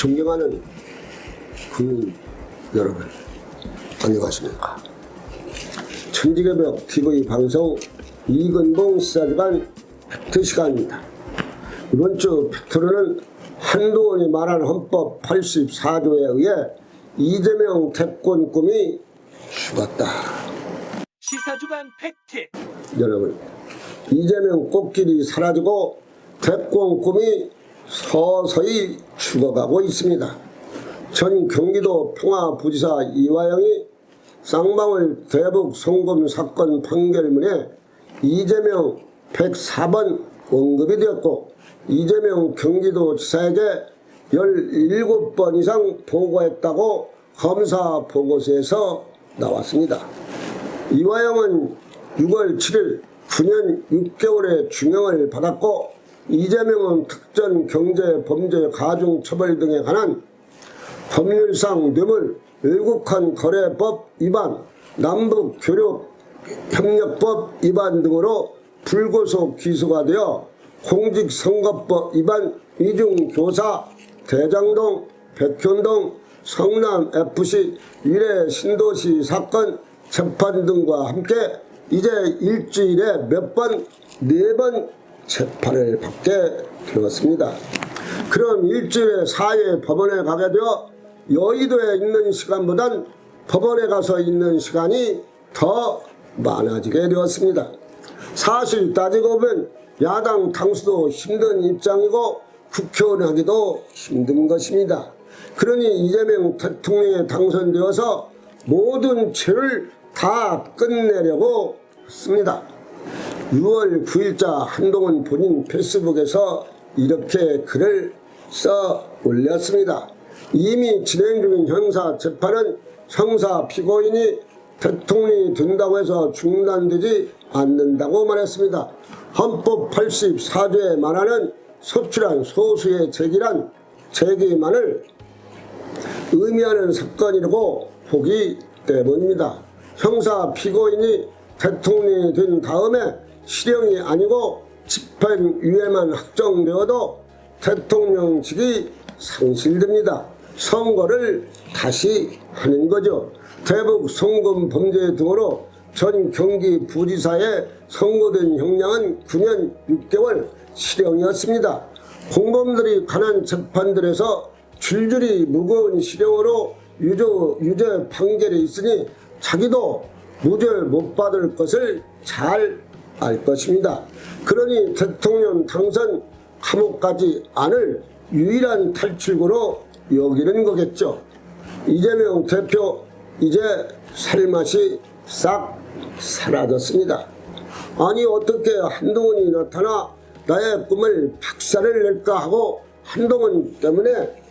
존경하는 국민 여러분, 안녕하십니까. 천지개벽 TV 방송 이근봉 시사주간 팩트 시간입니다. 이번 주 팩트로는 한동훈이 말한 헌법 84조에 의해 이재명 대권 꿈이 죽었다. 시사주간 팩트 여러분, 이재명 꽃길이 사라지고 대권 꿈이 서서히 죽어가고 있습니다. 전 경기도 평화부지사 이화영이 쌍방울 대북 송금 사건 판결문에 이재명 104번 언급이 되었고 이재명 경기도지사에게 17번 이상 보고했다고 검사 보고서에서 나왔습니다. 이화영은 6월 7일 9년 6개월의 중형을 받았고 이재명은 특전 경제 범죄 가중 처벌 등에 관한 법률상 뇌물 외국한 거래법 위반 남북 교류 협력법 위반 등으로 불구속 기소가 되어 공직선거법 위반 이중교사 대장동 백현동 성남FC 위례 신도시 사건 재판 등과 함께 이제 일주일에 몇 번, 네 번 재판을 받게 되었습니다. 그럼 일주일에 4회 법원에 가게 되어 여의도에 있는 시간보단 법원에 가서 있는 시간이 더 많아지게 되었습니다. 사실 따지고 보면 야당 당수도 힘든 입장이고 국회의원 하기도 힘든 것입니다. 그러니 이재명 대통령에 당선되어서 모든 죄를 다 끝내려고 했습니다. 6월 9일자 한동훈 본인 페이스북에서 이렇게 글을 써 올렸습니다. 이미 진행 중인 형사 재판은 형사 피고인이 대통령이 된다고 해서 중단되지 않는다고 말했습니다. 헌법 84조에 말하는 소출한 소수의 제기란 제기만을 의미하는 사건이라고 보기 때문입니다. 형사 피고인이 대통령이 된 다음에 실형이 아니고 집행유예만 확정되어도 대통령직이 상실됩니다. 선거를 다시 하는 거죠. 대북 송금 범죄 등으로 전 경기 부지사에 선고된 형량은 9년 6개월 실형이었습니다. 공범들이 관한 재판들에서 줄줄이 무거운 실형으로 유죄, 유죄 판결이 있으니 자기도 무죄 못 받을 것을 잘 알 것입니다. 그러니 대통령 당선 감옥 가지 않을 유일한 탈출구로 여기는 거겠죠. 이재명 대표 이제 살맛이 싹 사라졌습니다. 아니 어떻게 한동훈이 나타나 나의 꿈을 박살을 낼까 하고 한동훈 때문에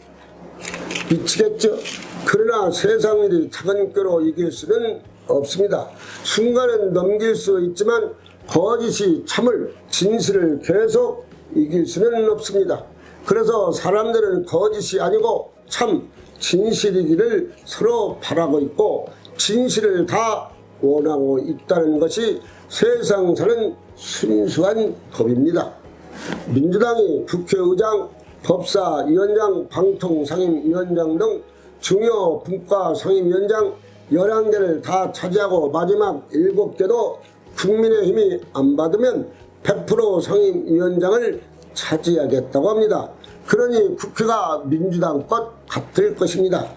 미치겠죠. 그러나 세상 일이 작은 꾀로 이길 수는 없습니다. 순간은 넘길 수 있지만 거짓이 참을 진실을 계속 이길 수는 없습니다. 그래서 사람들은 거짓이 아니고 참 진실이기를 서로 바라고 있고 진실을 다 원하고 있다는 것이 세상 사는 순수한 법입니다. 민주당이 국회의장, 법사위원장, 방통상임위원장 등 중요 분과 상임위원장 11개를 다 차지하고 마지막 7개도 국민의힘이 안 받으면 100% 상임위원장을 차지하겠다고 합니다. 그러니 국회가 민주당 것 같을 것입니다.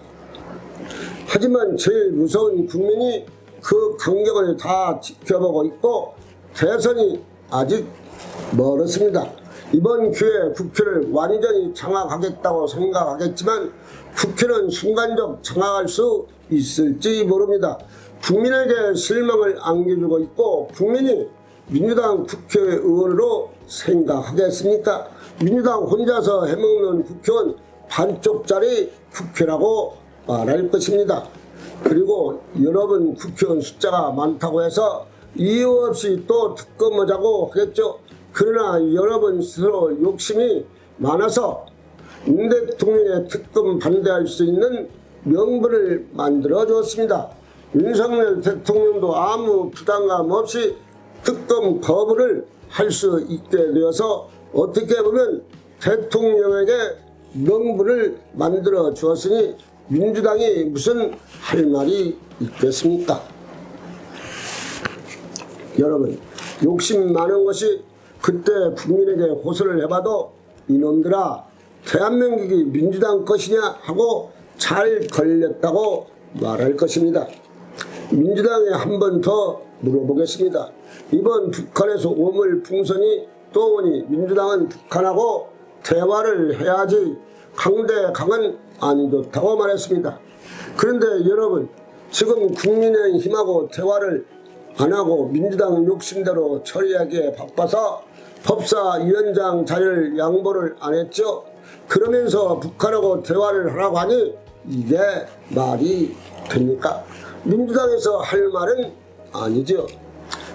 하지만 제일 무서운 국민이 그 간격을 다 지켜보고 있고 대선이 아직 멀었습니다. 이번 기회에 국회를 완전히 장악하겠다고 생각하겠지만 국회는 순간적 장악할 수 있을지 모릅니다. 국민에게 실망을 안겨주고 있고 국민이 민주당 국회의원으로 생각하겠습니까? 민주당 혼자서 해먹는 국회의원 반쪽짜리 국회라고 말할 것입니다. 그리고 여러분 국회의원 숫자가 많다고 해서 이유 없이 또 특검하자고 하겠죠. 그러나 여러분 스스로 욕심이 많아서 윤 대통령의 특검 반대할 수 있는 명분을 만들어 줬습니다. 윤석열 대통령도 아무 부담감 없이 특검 거부를 할 수 있게 되어서 어떻게 보면 대통령에게 명분을 만들어 주었으니 민주당이 무슨 할 말이 있겠습니까? 여러분 욕심 많은 것이 그때 국민에게 호소를 해봐도 이놈들아 대한민국이 민주당 것이냐 하고 잘 걸렸다고 말할 것입니다. 민주당에 한 번 더 물어보겠습니다. 이번 북한에서 오물 풍선이 또 오니 민주당은 북한하고 대화를 해야지 강대강은 안 좋다고 말했습니다. 그런데 여러분 지금 국민의힘하고 대화를 안 하고 민주당 욕심대로 처리하기에 바빠서 법사위원장 자리를 양보를 안 했죠. 그러면서 북한하고 대화를 하라고 하니 이게 말이 됩니까? 민주당에서 할 말은 아니죠.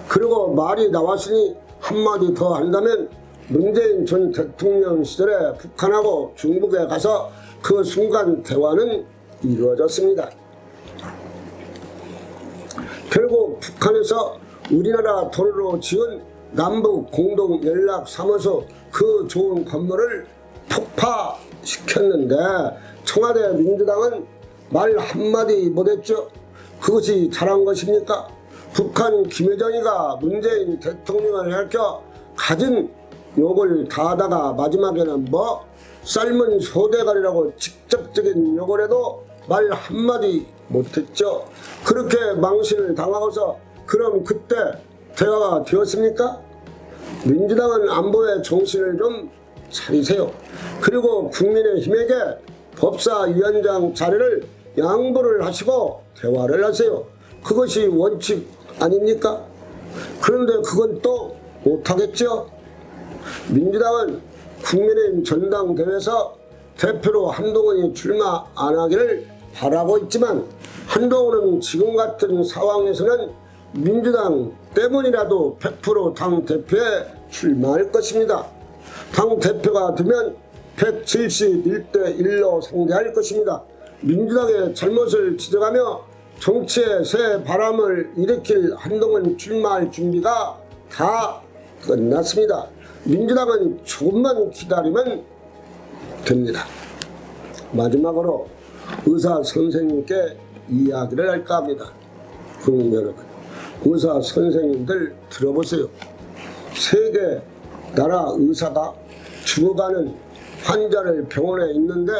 그리고 말이 나왔으니 한마디 더 한다면 문재인 전 대통령 시절에 북한하고 중국에 가서 그 순간 대화는 이루어졌습니다. 결국 북한에서 우리나라 돈으로 지은 남북 공동 연락 사무소 그 좋은 건물을 폭파시켰는데 청와대 민주당은 말 한마디 못했죠. 그것이 잘한 것입니까? 북한 김여정이가 문재인 대통령을 가르쳐 가진 욕을 다 하다가 마지막에는 뭐 삶은 소대가리라고 직접적인 욕을 해도 말 한마디 못했죠. 그렇게 망신을 당하고서 그럼 그때 대화가 되었습니까? 민주당은 안보의 정신을 좀 차리세요. 그리고 국민의힘에게 법사위원장 자리를 양보를 하시고 대화를 하세요. 그것이 원칙 아닙니까? 그런데 그건 또 못하겠죠? 민주당은 국민의힘 전당대회에서 대표로 한동훈이 출마 안 하기를 바라고 있지만 한동훈은 지금 같은 상황에서는 민주당 때문이라도 100%당 대표에 출마할 것입니다. 당 대표가 되면 171대 1로 상대할 것입니다. 민주당의 잘못을 지적하며 정치의 새 바람을 일으킬 한동훈 출마할 준비가 다 끝났습니다. 민주당은 조금만 기다리면 됩니다. 마지막으로 의사 선생님께 이야기를 할까 합니다. 국민 여러분, 의사 선생님들 들어보세요. 세계 나라 의사가 죽어가는 환자를 병원에 있는데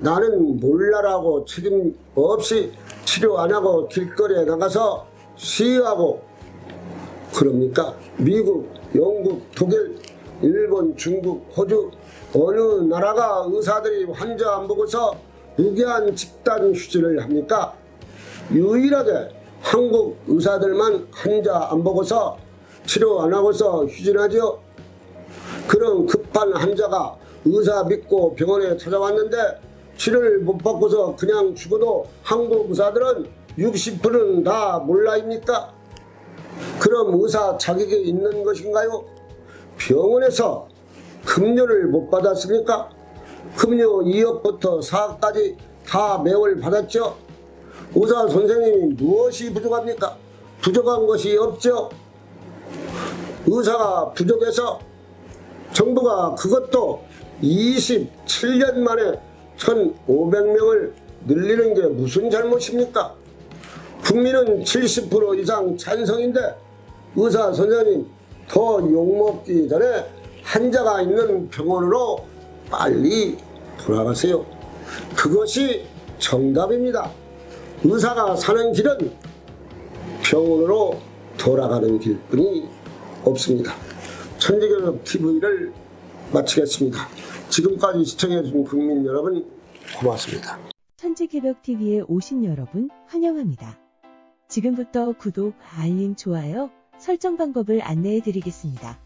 나는 몰라라고 책임 없이 치료 안 하고 길거리에 나가서 시위하고 그럽니까? 미국, 영국, 독일, 일본, 중국, 호주 어느 나라가 의사들이 환자 안 보고서 무기한 집단 휴지를 합니까? 유일하게 한국 의사들만 환자 안 보고서 치료 안 하고서 휴진하죠. 그런 급한 환자가 의사 믿고 병원에 찾아왔는데 치료를 못 받고서 그냥 죽어도 한국 의사들은 60%는 다 몰라입니까? 그럼 의사 자격이 있는 것인가요? 병원에서 급료를 못 받았습니까? 급료 2억부터 4억까지 다 매월 받았죠? 의사 선생님이 무엇이 부족합니까? 부족한 것이 없죠? 의사가 부족해서 정부가 그것도 27년 만에 1,500명을 늘리는 게 무슨 잘못입니까? 국민은 70% 이상 찬성인데 의사 선생님 더 욕먹기 전에 환자가 있는 병원으로 빨리 돌아가세요. 그것이 정답입니다. 의사가 사는 길은 병원으로 돌아가는 길뿐이 없습니다. 천지교육 TV를 마치겠습니다. 지금까지 시청해주신 국민 여러분 고맙습니다. 천지개벽TV에 오신 여러분 환영합니다. 지금부터 구독, 알림, 좋아요, 설정 방법을 안내해 드리겠습니다.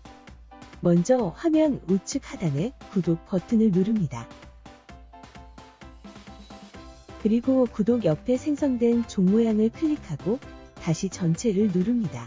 먼저 화면 우측 하단에 구독 버튼을 누릅니다. 그리고 구독 옆에 생성된 종 모양을 클릭하고 다시 전체를 누릅니다.